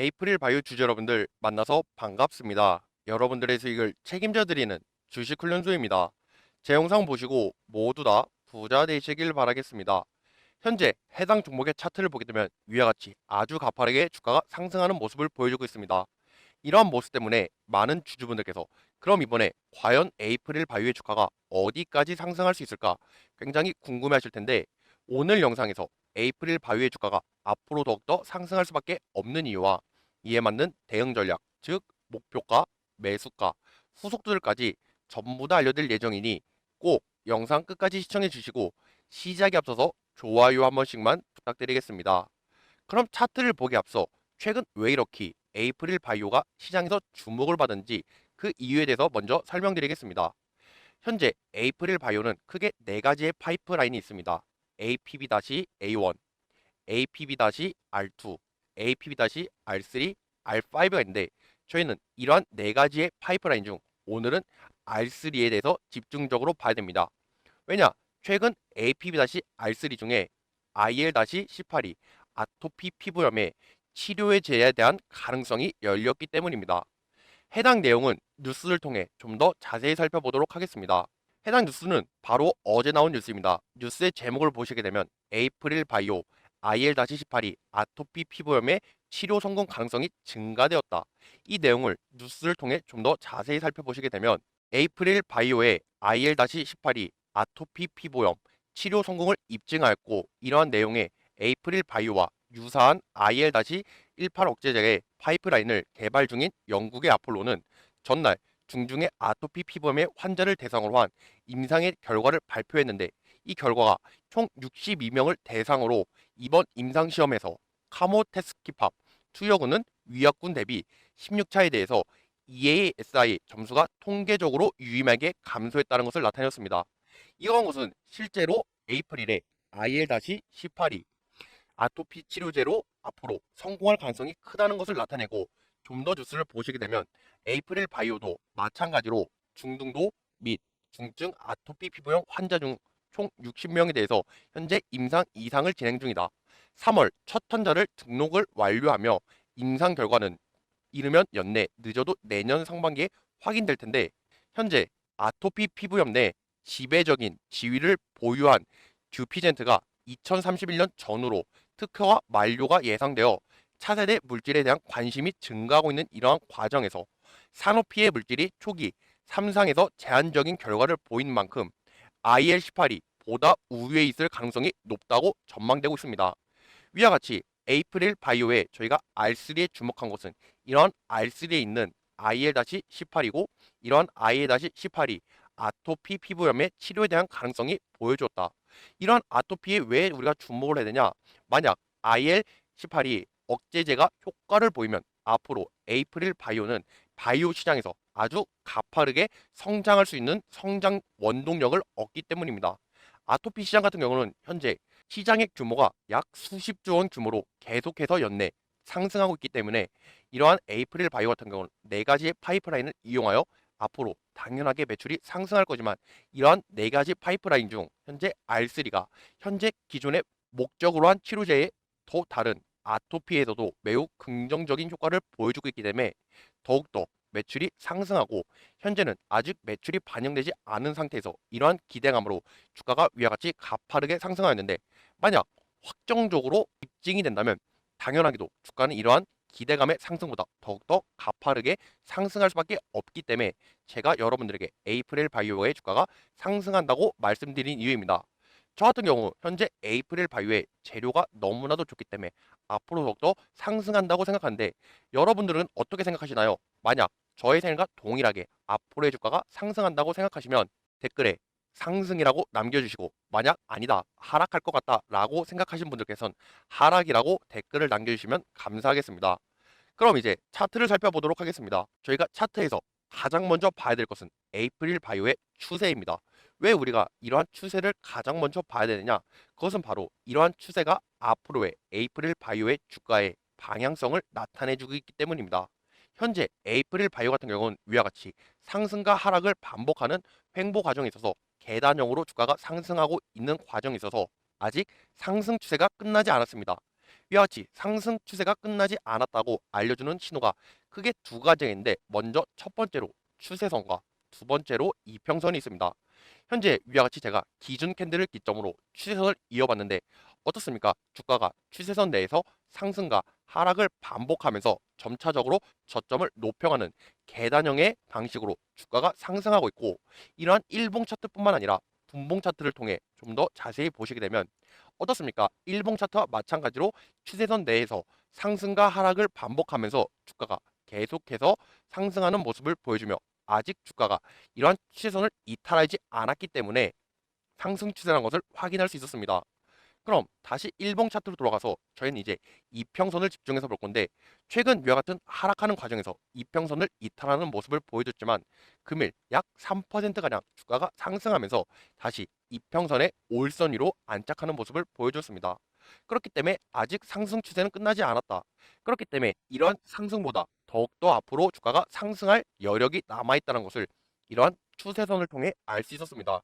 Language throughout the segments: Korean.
에이프릴 바이오 주주 여러분들 만나서 반갑습니다. 여러분들의 수익을 책임져 드리는 주식 훈련소입니다. 제 영상 보시고 모두 다 부자 되시길 바라겠습니다. 현재 해당 종목의 차트를 보게 되면 위와 같이 아주 가파르게 주가가 상승하는 모습을 보여주고 있습니다. 이러한 모습 때문에 많은 주주분들께서 그럼 이번에 과연 에이프릴 바이오의 주가가 어디까지 상승할 수 있을까 굉장히 궁금해 하실 텐데 오늘 영상에서 에이프릴 바이오의 주가가 앞으로 더욱더 상승할 수밖에 없는 이유와 이에 맞는 대응 전략, 즉 목표가, 매수가, 후속들까지 전부 다 알려드릴 예정이니 꼭 영상 끝까지 시청해 주시고 시작에 앞서서 좋아요 한 번씩만 부탁드리겠습니다. 그럼 차트를 보기 앞서 최근 왜 이렇게 에이프릴 바이오가 시장에서 주목을 받은지 그 이유에 대해서 먼저 설명드리겠습니다. 현재 에이프릴 바이오는 크게 네 가지의 파이프라인이 있습니다. APB-A1, APB-R2, APB-R3, R5가 있는데 저희는 이러한 네 가지의 파이프라인 중 오늘은 R3에 대해서 집중적으로 봐야 됩니다. 왜냐? 최근 APB-R3 중에 IL-18이 아토피 피부염의 치료의 제에 대한 가능성이 열렸기 때문입니다. 해당 내용은 뉴스를 통해 좀 더 자세히 살펴보도록 하겠습니다. 해당 뉴스는 바로 어제 나온 뉴스입니다. 뉴스의 제목을 보시게 되면 에이프릴 바이오 IL-18이 아토피 피부염의 치료 성공 가능성이 증가되었다. 이 내용을 뉴스를 통해 좀 더 자세히 살펴보시게 되면 에이프릴 바이오의 IL-18이 아토피 피부염 치료 성공을 입증하였고 이러한 내용의 에이프릴 바이오와 유사한 IL-18 억제제의 파이프라인을 개발 중인 영국의 아폴로는 전날 중증의 아토피 피부염의 환자를 대상으로 한 임상의 결과를 발표했는데 이 결과가 총 62명을 대상으로 이번 임상시험에서 카모테스키팝 투여군은 위약군 대비 16차에 대해서 EASI 점수가 통계적으로 유의하게 감소했다는 것을 나타냈습니다. 이러한 것은 실제로 에이프릴에 IL-18이 아토피 치료제로 앞으로 성공할 가능성이 크다는 것을 나타내고 좀 더 뉴스를 보시게 되면 에이프릴 바이오도 마찬가지로 중등도 및 중증 아토피 피부염 환자 중 총 60명에 대해서 현재 임상 이상을 진행 중이다. 3월 첫 환자를 등록을 완료하며 임상 결과는 이르면 연내 늦어도 내년 상반기에 확인될 텐데 현재 아토피 피부염 내 지배적인 지위를 보유한 듀피젠트가 2031년 전후로 특허와 만료가 예상되어 차세대 물질에 대한 관심이 증가하고 있는 이러한 과정에서 산호피해 물질이 초기 3상에서 제한적인 결과를 보인 만큼 IL-18이 보다 우위에 있을 가능성이 높다고 전망되고 있습니다. 위와 같이 에이프릴 바이오에 저희가 R3에 주목한 것은 이러한 R3에 있는 IL-18이고 이러한 IL-18이 아토피 피부염의 치료에 대한 가능성이 보여줬다. 이러한 아토피에 왜 우리가 주목을 해야 되냐? 만약 IL-18이 억제제가 효과를 보이면 앞으로 에이프릴 바이오는 바이오 시장에서 아주 가파르게 성장할 수 있는 성장 원동력을 얻기 때문입니다. 아토피 시장 같은 경우는 현재 시장의 규모가 약 수십조 원 규모로 계속해서 연내 상승하고 있기 때문에 이러한 에이프릴 바이오 같은 경우는 네 가지의 파이프라인을 이용하여 앞으로 당연하게 매출이 상승할 거지만 이러한 네 가지 파이프라인 중 현재 R3가 현재 기존의 목적으로 한 치료제의 더 다른 아토피에서도 매우 긍정적인 효과를 보여주고 있기 때문에 더욱더 매출이 상승하고 현재는 아직 매출이 반영되지 않은 상태에서 이러한 기대감으로 주가가 위와 같이 가파르게 상승하였는데 만약 확정적으로 입증이 된다면 당연하게도 주가는 이러한 기대감의 상승보다 더욱더 가파르게 상승할 수밖에 없기 때문에 제가 여러분들에게 에이프릴 바이오의 주가가 상승한다고 말씀드린 이유입니다. 저 같은 경우 현재 에이프릴 바이오의 재료가 너무나도 좋기 때문에 앞으로 더욱더 상승한다고 생각하는데 여러분들은 어떻게 생각하시나요? 만약 저의 생각과 동일하게 앞으로의 주가가 상승한다고 생각하시면 댓글에 상승이라고 남겨주시고 만약 아니다 하락할 것 같다 라고 생각하신 분들께서는 하락이라고 댓글을 남겨주시면 감사하겠습니다. 그럼 이제 차트를 살펴보도록 하겠습니다. 저희가 차트에서 가장 먼저 봐야 될 것은 에이프릴 바이오의 추세입니다. 왜 우리가 이러한 추세를 가장 먼저 봐야 되느냐? 그것은 바로 이러한 추세가 앞으로의 에이프릴 바이오의 주가의 방향성을 나타내주고 있기 때문입니다. 현재 에이프릴 바이오 같은 경우는 위와 같이 상승과 하락을 반복하는 횡보 과정에 있어서 계단형으로 주가가 상승하고 있는 과정에 있어서 아직 상승 추세가 끝나지 않았습니다. 이와 같이 상승 추세가 끝나지 않았다고 알려주는 신호가 크게 두 가지가 있는데 먼저 첫 번째로 추세선과 두 번째로 이평선이 있습니다. 현재 위와 같이 제가 기준 캔들을 기점으로 추세선을 이어봤는데 어떻습니까? 주가가 추세선 내에서 상승과 하락을 반복하면서 점차적으로 저점을 높여가는 계단형의 방식으로 주가가 상승하고 있고 이러한 일봉 차트뿐만 아니라 분봉 차트를 통해 좀 더 자세히 보시게 되면 어떻습니까? 일봉 차트와 마찬가지로 추세선 내에서 상승과 하락을 반복하면서 주가가 계속해서 상승하는 모습을 보여주며 아직 주가가 이러한 추세선을 이탈하지 않았기 때문에 상승 추세라는 것을 확인할 수 있었습니다. 그럼 다시 일봉 차트로 돌아가서 저희는 이제 이평선을 집중해서 볼 건데 최근 위와 같은 하락하는 과정에서 이평선을 이탈하는 모습을 보여줬지만 금일 약 3%가량 주가가 상승하면서 다시 이평선의 올선 위로 안착하는 모습을 보여줬습니다. 그렇기 때문에 아직 상승 추세는 끝나지 않았다. 그렇기 때문에 이러한 상승보다 더욱더 앞으로 주가가 상승할 여력이 남아있다는 것을 이러한 추세선을 통해 알 수 있었습니다.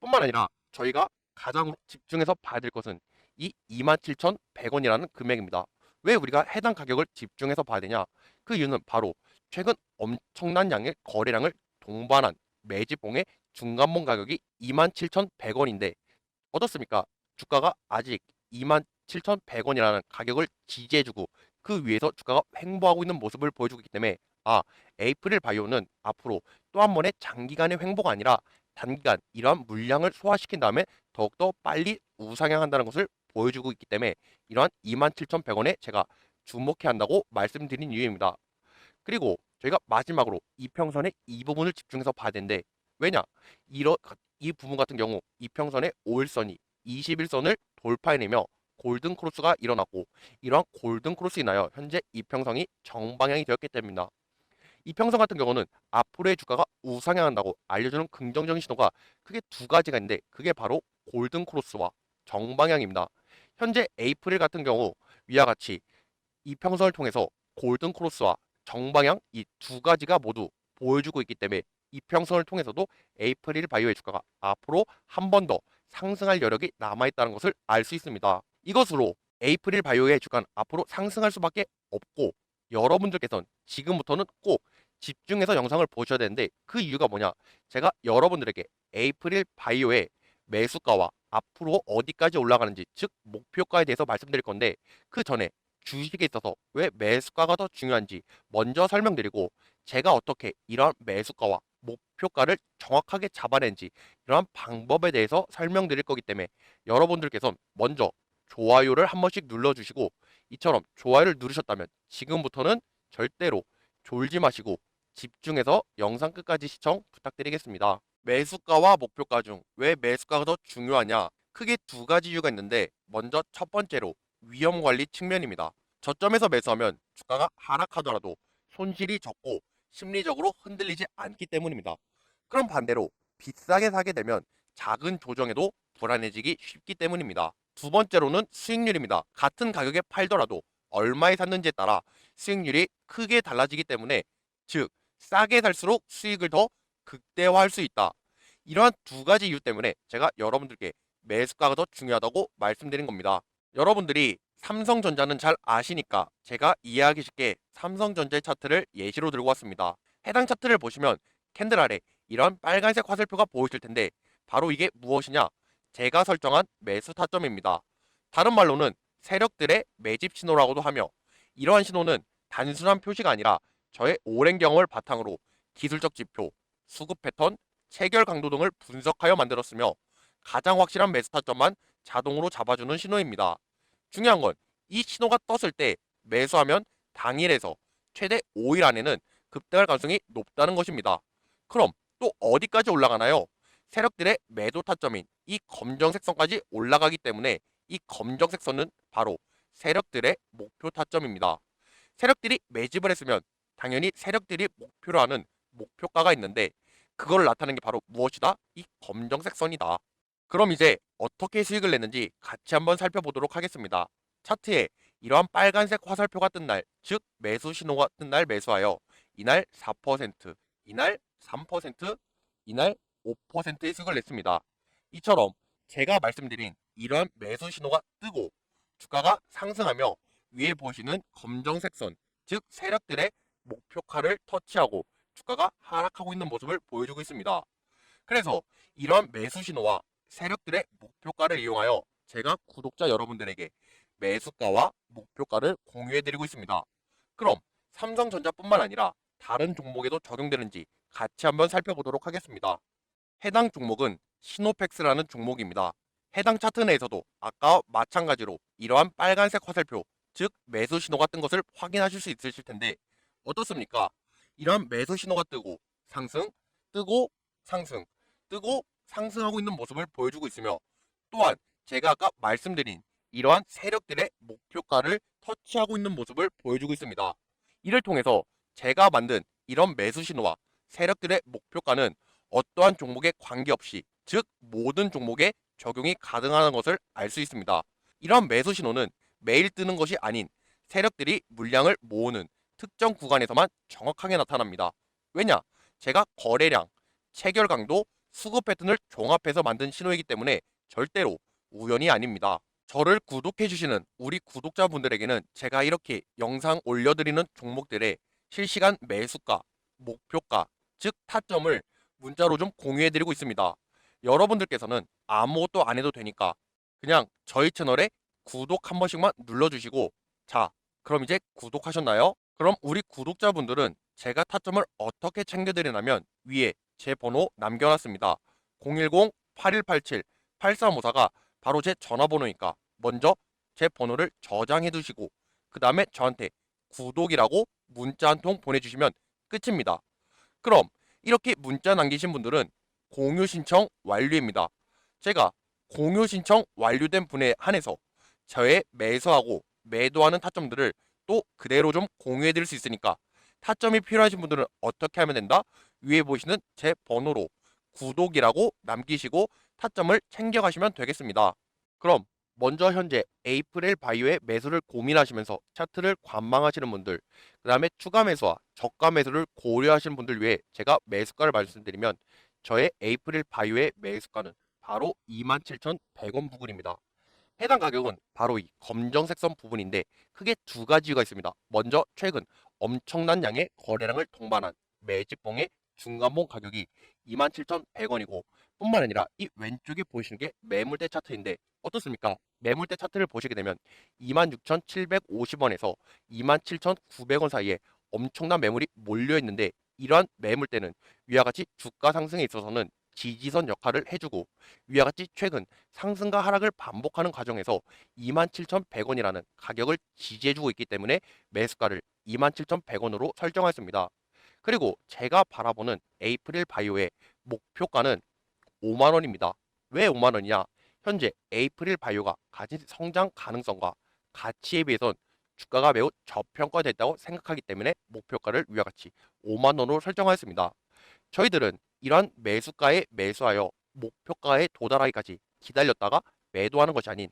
뿐만 아니라 저희가 가장 집중해서 봐야 될 것은 이 27,100원이라는 금액입니다. 왜 우리가 해당 가격을 집중해서 봐야 되냐? 그 이유는 바로 최근 엄청난 양의 거래량을 동반한 매집봉의 중간봉 가격이 27,100원인데 어떻습니까? 주가가 아직 27,100원이라는 가격을 지지해주고 그 위에서 주가가 횡보하고 있는 모습을 보여주고 있기 때문에 아 에이프릴 바이오는 앞으로 또 한 번의 장기간의 횡보가 아니라 단기간 이러한 물량을 소화시킨 다음에 더욱더 빨리 우상향한다는 것을 보여주고 있기 때문에 이러한 27,100원에 제가 주목해야 한다고 말씀드린 이유입니다. 그리고 저희가 마지막으로 이평선의 이 부분을 집중해서 봐야 되는데 왜냐? 이러, 이 부분 같은 경우 이평선의 5일선이 21선을 돌파해내며 골든 크로스가 일어났고 이러한 골든 크로스 인하여 현재 이평선이 정방향이 되었기 때문입니다. 이평선 같은 경우는 앞으로의 주가가 우상향한다고 알려주는 긍정적인 신호가 크게 두 가지가 있는데 그게 바로 골든 크로스와 정방향입니다. 현재 에이프릴 같은 경우 위와 같이 이평선을 통해서 골든 크로스와 정방향 이 두 가지가 모두 보여주고 있기 때문에 이평선을 통해서도 에이프릴 바이오의 주가가 앞으로 한 번 더 상승할 여력이 남아있다는 것을 알 수 있습니다. 이것으로 에이프릴 바이오의 주가는 앞으로 상승할 수밖에 없고 여러분들께서는 지금부터는 꼭 집중해서 영상을 보셔야 되는데 그 이유가 뭐냐? 제가 여러분들에게 에이프릴 바이오의 매수가와 앞으로 어디까지 올라가는지 즉 목표가에 대해서 말씀드릴 건데 그 전에 주식에 있어서 왜 매수가가 더 중요한지 먼저 설명드리고 제가 어떻게 이러한 매수가와 목표가를 정확하게 잡아낸지 이러한 방법에 대해서 설명드릴 거기 때문에 여러분들께서 먼저 좋아요를 한 번씩 눌러주시고 이처럼 좋아요를 누르셨다면 지금부터는 절대로 졸지 마시고 집중해서 영상 끝까지 시청 부탁드리겠습니다. 매수가와 목표가 중 왜 매수가가 더 중요하냐? 크게 두 가지 이유가 있는데 먼저 첫 번째로 위험 관리 측면입니다. 저점에서 매수하면 주가가 하락하더라도 손실이 적고 심리적으로 흔들리지 않기 때문입니다. 그럼 반대로 비싸게 사게 되면 작은 조정에도 불안해지기 쉽기 때문입니다. 두 번째로는 수익률입니다. 같은 가격에 팔더라도 얼마에 샀는지에 따라 수익률이 크게 달라지기 때문에 즉 싸게 살수록 수익을 더 극대화할 수 있다. 이러한 두 가지 이유 때문에 제가 여러분들께 매수가가 더 중요하다고 말씀드린 겁니다. 여러분들이 삼성전자는 잘 아시니까 제가 이해하기 쉽게 삼성전자의 차트를 예시로 들고 왔습니다. 해당 차트를 보시면 캔들 아래 이런 빨간색 화살표가 보이실 텐데 바로 이게 무엇이냐? 제가 설정한 매수 타점입니다. 다른 말로는 세력들의 매집 신호라고도 하며 이러한 신호는 단순한 표시가 아니라 저의 오랜 경험을 바탕으로 기술적 지표, 수급 패턴, 체결 강도 등을 분석하여 만들었으며 가장 확실한 매수 타점만 자동으로 잡아주는 신호입니다. 중요한 건 이 신호가 떴을 때 매수하면 당일에서 최대 5일 안에는 급등할 가능성이 높다는 것입니다. 그럼 또 어디까지 올라가나요? 세력들의 매도 타점인 이 검정색 선까지 올라가기 때문에 이 검정색 선은 바로 세력들의 목표 타점입니다. 세력들이 매집을 했으면 당연히 세력들이 목표로 하는 목표가가 있는데 그걸 나타내는 게 바로 무엇이다? 이 검정색 선이다. 그럼 이제 어떻게 수익을 냈는지 같이 한번 살펴보도록 하겠습니다. 차트에 이러한 빨간색 화살표가 뜬 날, 즉 매수 신호가 뜬 날 매수하여 이날 4%, 이날 3%, 이날 5%의 수익을 냈습니다. 이처럼 제가 말씀드린 이러한 매수 신호가 뜨고 주가가 상승하며 위에 보시는 검정색 선, 즉 세력들의 목표가를 터치하고 주가가 하락하고 있는 모습을 보여주고 있습니다. 그래서 이런 매수 신호와 세력들의 목표가를 이용하여 제가 구독자 여러분들에게 매수가와 목표가를 공유해드리고 있습니다. 그럼 삼성전자뿐만 아니라 다른 종목에도 적용되는지 같이 한번 살펴보도록 하겠습니다. 해당 종목은 시노팩스라는 종목입니다. 해당 차트 내에서도 아까와 마찬가지로 이러한 빨간색 화살표, 즉 매수 신호가 뜬 것을 확인하실 수 있으실 텐데 어떻습니까? 이러한 매수 신호가 뜨고 상승, 뜨고 상승, 뜨고 상승하고 있는 모습을 보여주고 있으며 또한 제가 아까 말씀드린 이러한 세력들의 목표가를 터치하고 있는 모습을 보여주고 있습니다. 이를 통해서 제가 만든 이런 매수 신호와 세력들의 목표가는 어떠한 종목에 관계없이 즉 모든 종목에 적용이 가능하다는 것을 알 수 있습니다. 이러한 매수 신호는 매일 뜨는 것이 아닌 세력들이 물량을 모으는 특정 구간에서만 정확하게 나타납니다. 왜냐? 제가 거래량, 체결 강도, 수급 패턴을 종합해서 만든 신호이기 때문에 절대로 우연이 아닙니다. 저를 구독해 주시는 우리 구독자분들에게는 제가 이렇게 영상 올려드리는 종목들의 실시간 매수가, 목표가, 즉 타점을 문자로 좀 공유해 드리고 있습니다. 여러분들께서는 아무것도 안 해도 되니까 그냥 저희 채널에 구독 한 번씩만 눌러주시고 자 그럼 이제 구독하셨나요? 그럼 우리 구독자분들은 제가 타점을 어떻게 챙겨드리냐면 위에 제 번호 남겨놨습니다. 010-8187-8354가 바로 제 전화번호니까 먼저 제 번호를 저장해 두시고 그 다음에 저한테 구독이라고 문자 한 통 보내주시면 끝입니다. 그럼 이렇게 문자 남기신 분들은 공유 신청 완료입니다. 제가 공유 신청 완료된 분에 한해서 저의 매수하고 매도하는 타점들을 또 그대로 좀 공유해 드릴 수 있으니까 타점이 필요하신 분들은 어떻게 하면 된다? 위에 보시는 제 번호로 구독이라고 남기시고 타점을 챙겨가시면 되겠습니다. 그럼 먼저 현재 에이프릴 바이오의 매수를 고민하시면서 차트를 관망하시는 분들, 그 다음에 추가 매수와 저가 매수를 고려하시는 분들 위해 제가 매수가를 말씀드리면 저의 에이프릴 바이오의 매수가는 바로 27,100원 부근입니다. 해당 가격은 바로 이 검정색 선 부분인데 크게 두 가지 이유가 있습니다. 먼저 최근 엄청난 양의 거래량을 동반한 매집봉의 중간봉 가격이 27,100원이고 뿐만 아니라 이 왼쪽에 보이시는 게 매물대 차트인데 어떻습니까? 매물대 차트를 보시게 되면 26,750원에서 27,900원 사이에 엄청난 매물이 몰려 있는데 이러한 매물대는 위와 같이 주가 상승에 있어서는 지지선 역할을 해주고 위와 같이 최근 상승과 하락을 반복하는 과정에서 27,100원이라는 가격을 지지해주고 있기 때문에 매수가를 27,100원으로 설정했습니다. 그리고 제가 바라보는 에이프릴 바이오의 목표가는 5만 원입니다. 왜 5만 원이냐? 현재 에이프릴 바이오가 가진 성장 가능성과 가치에 비해선 주가가 매우 저평가됐다고 생각하기 때문에 목표가를 위와 같이 5만 원으로 설정하였습니다. 저희들은 이러한 매수가에 매수하여 목표가에 도달하기까지 기다렸다가 매도하는 것이 아닌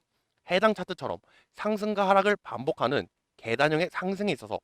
해당 차트처럼 상승과 하락을 반복하는 계단형의 상승에 있어서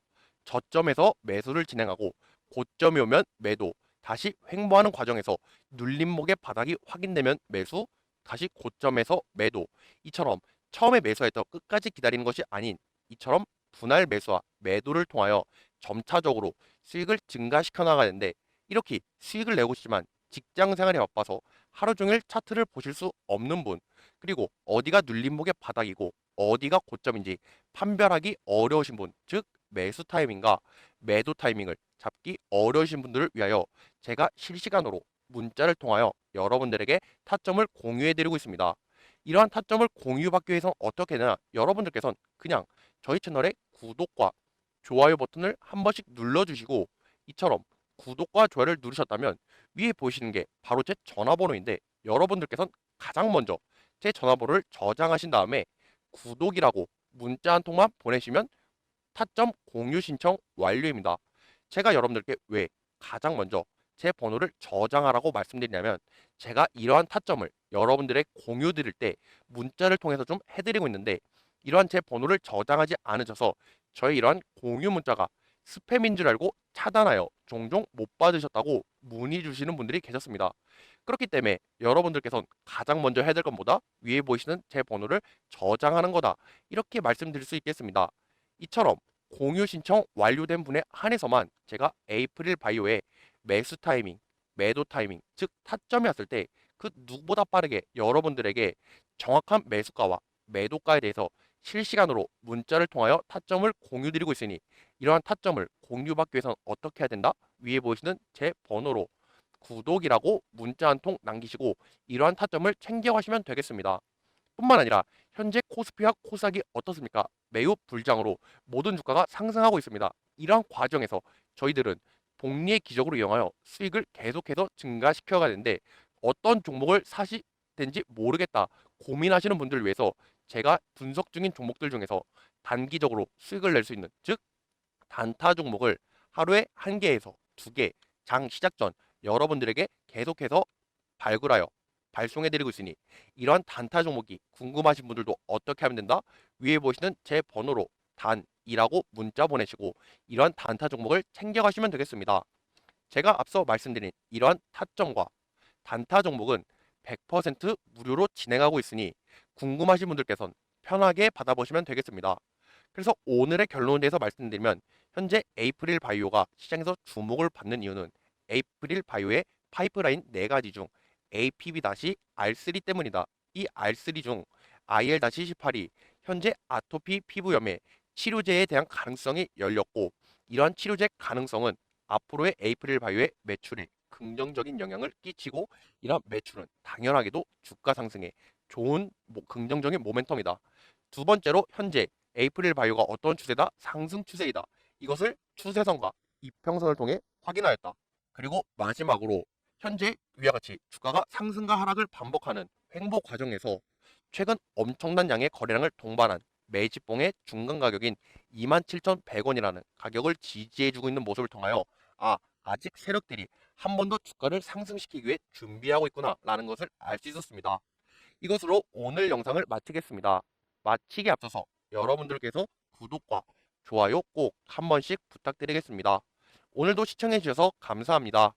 저점에서 매수를 진행하고 고점이 오면 매도, 다시 횡보하는 과정에서 눌림목의 바닥이 확인되면 매수, 다시 고점에서 매도. 이처럼 처음에 매수해서 끝까지 기다리는 것이 아닌 이처럼 분할 매수와 매도를 통하여 점차적으로 수익을 증가시켜 나가는데 이렇게 수익을 내고 싶지만 직장 생활에 바빠서 하루 종일 차트를 보실 수 없는 분 그리고 어디가 눌림목의 바닥이고 어디가 고점인지 판별하기 어려우신 분, 즉 매수 타이밍과 매도 타이밍을 잡기 어려우신 분들을 위하여 제가 실시간으로 문자를 통하여 여러분들에게 타점을 공유해 드리고 있습니다. 이러한 타점을 공유받기 위해서 어떻게 되나 여러분들께서는 그냥 저희 채널의 구독과 좋아요 버튼을 한 번씩 눌러주시고 이처럼 구독과 좋아요를 누르셨다면 위에 보이시는 게 바로 제 전화번호인데 여러분들께서는 가장 먼저 제 전화번호를 저장하신 다음에 구독이라고 문자 한 통만 보내시면 타점 공유 신청 완료입니다. 제가 여러분들께 왜 가장 먼저 제 번호를 저장하라고 말씀드리냐면 제가 이러한 타점을 여러분들의 공유 드릴 때 문자를 통해서 좀 해드리고 있는데 이러한 제 번호를 저장하지 않으셔서 저의 이러한 공유 문자가 스팸인 줄 알고 차단하여 종종 못 받으셨다고 문의 주시는 분들이 계셨습니다. 그렇기 때문에 여러분들께서는 가장 먼저 해야 될 것보다 위에 보이시는 제 번호를 저장하는 거다. 이렇게 말씀드릴 수 있겠습니다. 이처럼 공유 신청 완료된 분에 한해서만 제가 에이프릴 바이오의 매수 타이밍, 매도 타이밍, 즉 타점이 왔을 때 그 누구보다 빠르게 여러분들에게 정확한 매수가와 매도가에 대해서 실시간으로 문자를 통하여 타점을 공유드리고 있으니 이러한 타점을 공유받기 위해서는 어떻게 해야 된다? 위에 보이시는 제 번호로 구독이라고 문자 한 통 남기시고 이러한 타점을 챙겨가시면 되겠습니다. 뿐만 아니라 현재 코스피와 코스닥이 어떻습니까? 매우 불장으로 모든 주가가 상승하고 있습니다. 이러한 과정에서 저희들은 복리의 기적으로 이용하여 수익을 계속해서 증가시켜가야 되는데 어떤 종목을 사시든지 모르겠다 고민하시는 분들을 위해서 제가 분석 중인 종목들 중에서 단기적으로 수익을 낼 수 있는 즉 단타 종목을 하루에 한 개에서 두 개 장 시작 전 여러분들에게 계속해서 발굴하여 발송해드리고 있으니 이러한 단타 종목이 궁금하신 분들도 어떻게 하면 된다? 위에 보시는 제 번호로 단이라고 문자 보내시고 이러한 단타 종목을 챙겨가시면 되겠습니다. 제가 앞서 말씀드린 이러한 타점과 단타 종목은 100% 무료로 진행하고 있으니 궁금하신 분들께서는 편하게 받아보시면 되겠습니다. 그래서 오늘의 결론에 대해서 말씀드리면 현재 에이프릴 바이오가 시장에서 주목을 받는 이유는 에이프릴 바이오의 파이프라인 4가지 중 APB-R3 때문이다. 이 R3 중 IL-18이 현재 아토피 피부염의 치료제에 대한 가능성이 열렸고 이러한 치료제 가능성은 앞으로의 에이프릴 바이오의 매출에 긍정적인 영향을 끼치고 이러한 매출은 당연하게도 주가 상승에 좋은 뭐 긍정적인 모멘텀이다. 두 번째로 현재 에이프릴 바이오가 어떤 추세다? 상승 추세이다. 이것을 추세선과 이평선을 통해 확인하였다. 그리고 마지막으로 현재 위와 같이 주가가 상승과 하락을 반복하는 횡보 과정에서 최근 엄청난 양의 거래량을 동반한 매집봉의 중간 가격인 27,100원이라는 가격을 지지해주고 있는 모습을 통하여 아 아직 세력들이 한 번 더 주가를 상승시키기 위해 준비하고 있구나라는 것을 알 수 있었습니다. 이것으로 오늘 영상을 마치겠습니다. 마치기 앞서서 여러분들께서 구독과 좋아요 꼭 한 번씩 부탁드리겠습니다. 오늘도 시청해주셔서 감사합니다.